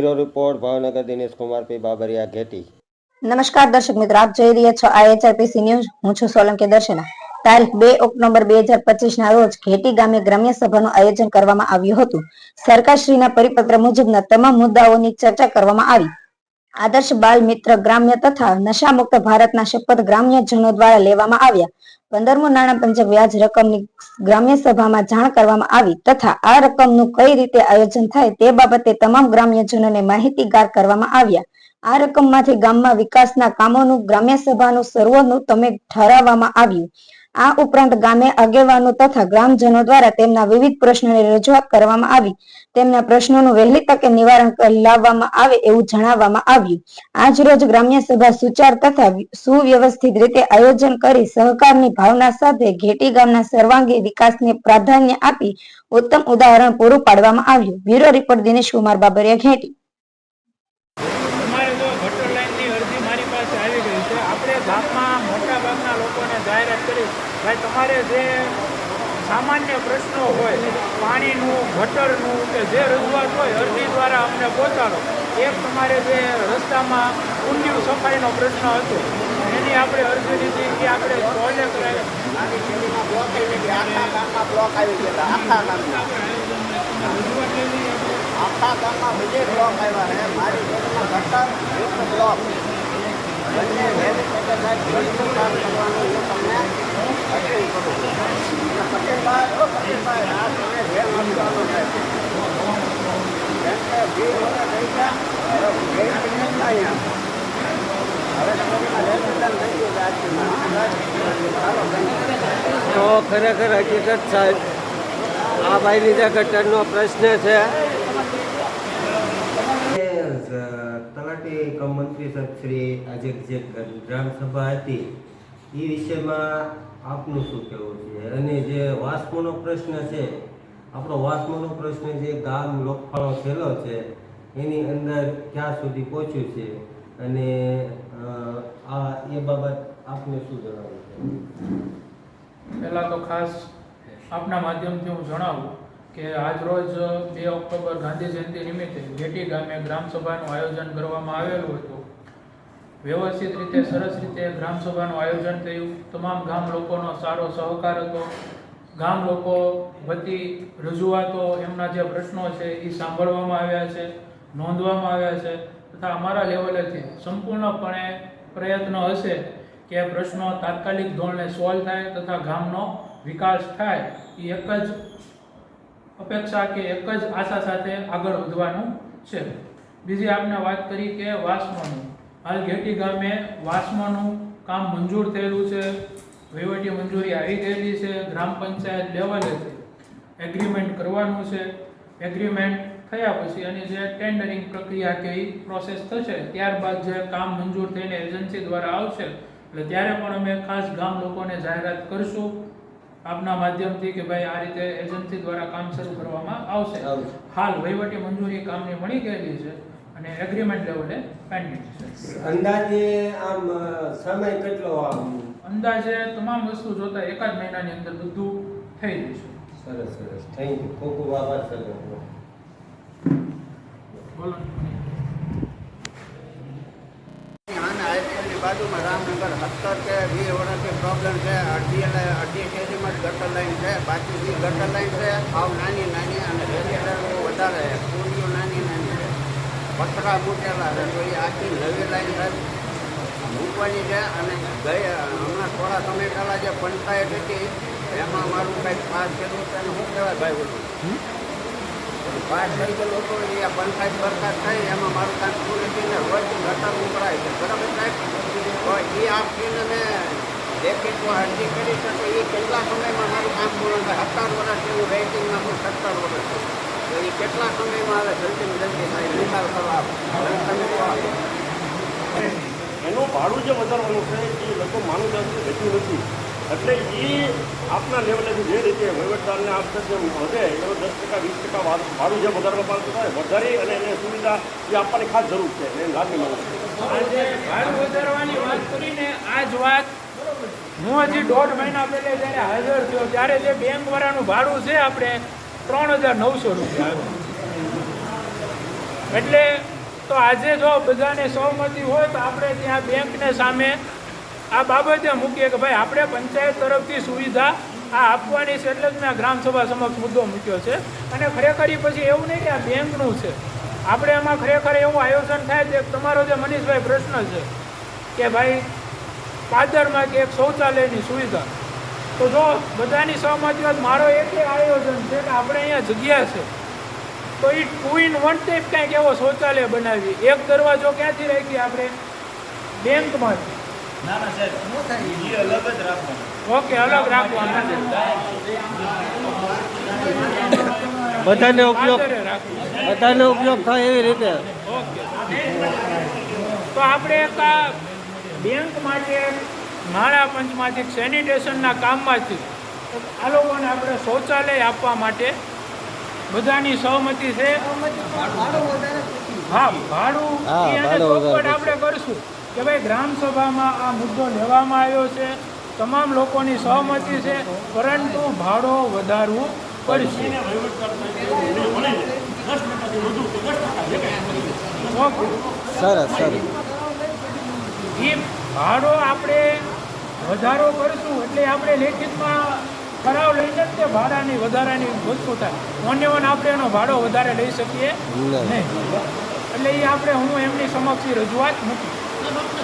Bureau report, Bhavnagar Dinesh Kumar P Babariya Gheti. નમસ્કાર દર્શક મિત્રો, આપ જોઈ રહ્યા છો આઈએચઆરપીસી ન્યૂઝ. હું છું સોલંકી દર્શના. તારીખ બે ઓક્ટોબર બે હજાર પચીસ ના રોજ ઘેટી ગામે ગ્રામ્ય સભાનું આયોજન કરવામાં આવ્યું હતું. સરકારશ્રીના પરિપત્ર મુજબના તમામ મુદ્દાઓની ચર્ચા કરવામાં આવી. આદર્શ બાલ મિત્ર ગ્રામ્ય તથા નશામુક્ત ભારતના શપથ ગ્રામ્યજનો દ્વારા લેવામાં આવ્યા. પંદરમું નાણાં પંચક વ્યાજ રકમની ગ્રામ્ય સભામાં જાણ કરવામાં આવી તથા આ રકમનું કઈ રીતે આયોજન થાય તે બાબતે તમામ ગ્રામ્યજનોને માહિતીગાર કરવામાં આવ્યા. આ રકમમાંથી ગામમાં વિકાસના કામોનું ગ્રામ્ય સભાનું સર્વનું તમે ઠરાવવામાં આવ્યું. આ ઉપરાંત ગામે આગેવાનો તથા ગ્રામજનો દ્વારા તેમના વિવિધ પ્રશ્નોની રજૂઆત કરવામાં આવી. તેમના પ્રશ્નોનું વહેલી તકે નિવારણ લાવવામાં આવે એવું જણાવવામાં આવ્યું. આજ રોજ ગ્રામ્ય સભા સુચાર તથા સુવ્યવસ્થિત રીતે આયોજન કરી સહકારની ભાવના સાથે ઘેટી ગામના સર્વાંગી વિકાસને પ્રાધાન્ય આપી ઉત્તમ ઉદાહરણ પૂરું પાડવામાં આવ્યું. બ્યુરો રિપોર્ટ દિનેશ કુમાર બાબરિયા, ઘેટી અમારે જો ગટર લાઇનની અરજી મારી પાસે આવી ગઈ ગામમાં મોટા ભાગના લોકોને જાહેરાત કરી. ભાઈ, તમારે જે સામાન્ય પ્રશ્નો હોય, પાણીનું, ગટરનું કે જે રજૂઆત હોય, અરજી દ્વારા અમને પહોંચાડો. એક તમારે જે રસ્તામાં ઊંડિયું સફાઈનો પ્રશ્ન હતો, એની આપણે અરજી લીધી કે આપણે ટોયલે કરાવી આખા ગામમાં બ્લોક આવી ગયા આખા ગામમાં આખા ગામમાં બધે બ્લોક આવ્યા ને મારી ગટર બ્લોક. તો ખરેખર હકીકત સાહેબ આ ભાઈ લીધા ગટરનો પ્રશ્ન છે તલાટી કમ મંત્રી શ્રી આજે જે ગ્રામસભા હતી એ વિષયમાં આપનું શું કહેવું છે? અને જે વાસ્મોનો પ્રશ્ન છે, આપણો વાસ્મોનો પ્રશ્ન જે ગામ લોકફાળો થયેલો છે, એની અંદર ક્યાં સુધી પહોંચ્યું છે? અને આ, એ બાબત આપને શું જણાવવું છે? પહેલાં તો ખાસ આપના માધ્યમથી હું જણાવું કે આજરોજ બે ઓક્ટોબર ગાંધી જયંતિ નિમિત્તે ગેટી ગામે ગ્રામસભાનું આયોજન કરવામાં આવેલું હતું. વ્યવસ્થિત રીતે, સરસ રીતે ગ્રામસભાનું આયોજન થયું. તમામ ગામ લોકોનો સારો સહકાર હતો. ગામ લોકો વતી રજૂઆતો, એમના જે પ્રશ્નો છે, એ સાંભળવામાં આવ્યા છે, નોંધવામાં આવ્યા છે, તથા અમારા લેવલેથી સંપૂર્ણપણે પ્રયત્ન હશે કે પ્રશ્નો તાત્કાલિક ધોરણે સોલ્વ થાય તથા ગામનો વિકાસ થાય, એ એક જ અપેક્ષા કે એક જ આશા સાથે આગળ વધવાનું છે. બીજી આપણે વાત કરી કે વાસમાનું. હાલ ઘેટી ગામે વાસમાનું કામ મંજૂર થયેલું છે. વહીવટી મંજૂરી આવી ગયેલી છે. ગ્રામ પંચાયત લેવલેથી એગ્રીમેન્ટ કરવાનું છે. એગ્રીમેન્ટ થયા પછી અને જે ટેન્ડરિંગ પ્રક્રિયા કે એ પ્રોસેસ થશે, ત્યારબાદ જે કામ મંજૂર થઈને એજન્સી દ્વારા આવશે, એટલે ત્યારે પણ અમે ખાસ ગામ લોકોને જાહેરાત કરશું. આપના માધ્યમથી કે ભાઈ આ રીતે એજન્સી દ્વારા કામ શરૂ કરવામાં આવશે. હાલ વહીવટી મંજૂરી કામની મળી ગયેલી છે અને એગ્રીમેન્ટ લેવલે પેન્ડિંગ છે. અંદાજે આમ સમય કેટલો આમ? અંદાજે તમામ વસ્તુ જોતા એકાદ મહિનાની અંદર બધું થઈ જશે. સરસ સરસ. Thank you. ખૂબ ખૂબ આભાર સર બોલો અને હાઈસ્કૂલની બાજુમાં રામનગર સત્તર કે વીસ વર્ષથી પ્રોબ્લેમ છે અડધી અડધી શેરીમાં જ ગટર લાઈન છે, બાકી જે ગટર લાઈન છે, ભાવ નાની નાની અને રેડિયેટર વધારે પૂરીઓ નાની નાની છે. પથરા મૂકેલા છે, તો એ આખી નવી લાઈન છે. મૂકવાની છે અને ગઈ, હમણાં થોડા સમય પહેલાં જે પંચાયત હતી, એમાં મારું કંઈક પાસ કર્યું છે અને શું કહેવાય ભાઈ બોલું? પાસ થઈ ગયેલું હતું એ આ પંચાયત બરખાસ્ત થઈ, એમાં મારું કામ પૂરું થઈને રોજ ગટર ઉભરાય છે. બરાબર સાહેબ? એ આપીને મેં લેખિત અરજી કરી છે તો એ કેટલા સમયમાં મારું કામ પૂરું થાય? સત્તર વર્ષ એવું રેટિંગમાં હું સત્તર વર્ષ તો એ કેટલા સમયમાં આવે? જલ્દી જલ્દી થાય, નિકાલ કરવા એનું ભાડું જે વધારવાનું છે, એ લોકો માનું જાતિ રહેતું નથી. એટલે એ આપના લેવલેથી જે રીતે વહીવટદારને આપશે જે વધે, એનો દસ ટકા, વીસ ટકા ભાડું જે વધારવા માંગતું થાય, વધારી અને એને સુવિધા એ આપવાની ખાસ જરૂર છે, એને લાગણી મળે ભાડું વધારવાની વાત કરીને આ જ વાત હું હજી દોઢ મહિના પહેલે જ્યારે હાજર થયો, ત્યારે જે બેંકવાળાનું ભાડું છે આપણે ત્રણ હજાર નવસો રૂપિયા એટલે તો આજે જો બધાને સહમતી હોય તો આપણે ત્યાં બેંકને સામે આ બાબતે મૂકીએ કે ભાઈ, આપણે પંચાયત તરફથી સુવિધા આ આપવાની છે એટલે જ મેં ગ્રામસભા સમક્ષ મુદ્દો મૂક્યો છે. અને ખરેખર એ પછી એવું નહીં કે આ બેંકનું છે. આપણે એમાં ખરેખર એવું આયોજન થાય છે તમારો જે મનીષભાઈ પ્રશ્ન છે કે ભાઈ, પાદરમાં કે એક શૌચાલયની સુવિધા. તો જો બધાની સહમતી વાત મારો એક આયોજન છે કે આપણે અહીંયા જગ્યા છે. તો એ ટુ ઇન વન ટાઈપ કંઈક એવો શૌચાલય બનાવી. એક દરવાજો ક્યાંથી રાખીએ આપણે? બેંકમાંથી. ઓકે અલગ રાખવાનું. બધાને ઉપયોગ બધાને ઉપયોગ થાય એવી રીતે. તો આપણે એક બેંક માટે નાણાં પંચમાંથી સેનિટેશનના કામમાંથી આ લોકોને આપણે શૌચાલય આપવા માટે બધાની સહમતિ છે. હા ભાડું આપણે કરશું. કે ભાઈ ગ્રામસભામાં આ મુદ્દો લેવામાં આવ્યો છે. તમામ લોકોની સહમતિ છે પરંતુ ભાડો વધારવું પડશે. સરસ સરસ. એ ભાડો આપણે વધારો કરશું એટલે આપણે લેખિતમાં ઠરાવ લઈને જ તે ભાડાની વધારાની વસ્તુ થાય. ઓન આપણે એનો ભાડો વધારે લઈ શકીએ. નહીં. એટલે એ આપણે હું એમની સમક્ષ રજૂઆત મૂકી. આપણે